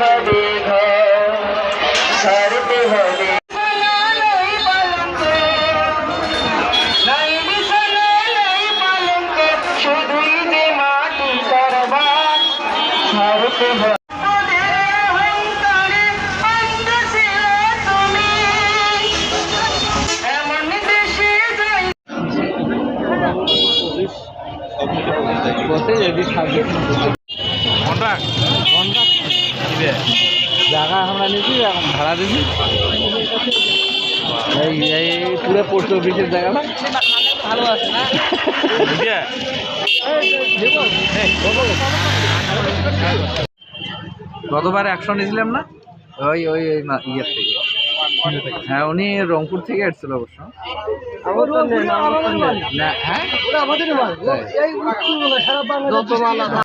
হবে ঘর ছাড়তে হবে। শুধুই যে মাটি কারবার ছাড়তে হবে। এমন দেশে যাই কন্ট্রাক্ট জায়গা আমরা নিয়েছি এখন ভাড়া দিয়েছি এই এই পুরো পোস্ট অফিসের জায়গাটা বুঝিয়ে গতবার অ্যাকশন নিয়েছিলাম না? ওই ওই ওই ইয়ের থেকে। হ্যাঁ উনি রংপুর থেকে এসেছিল অবশ্য। হ্যাঁ?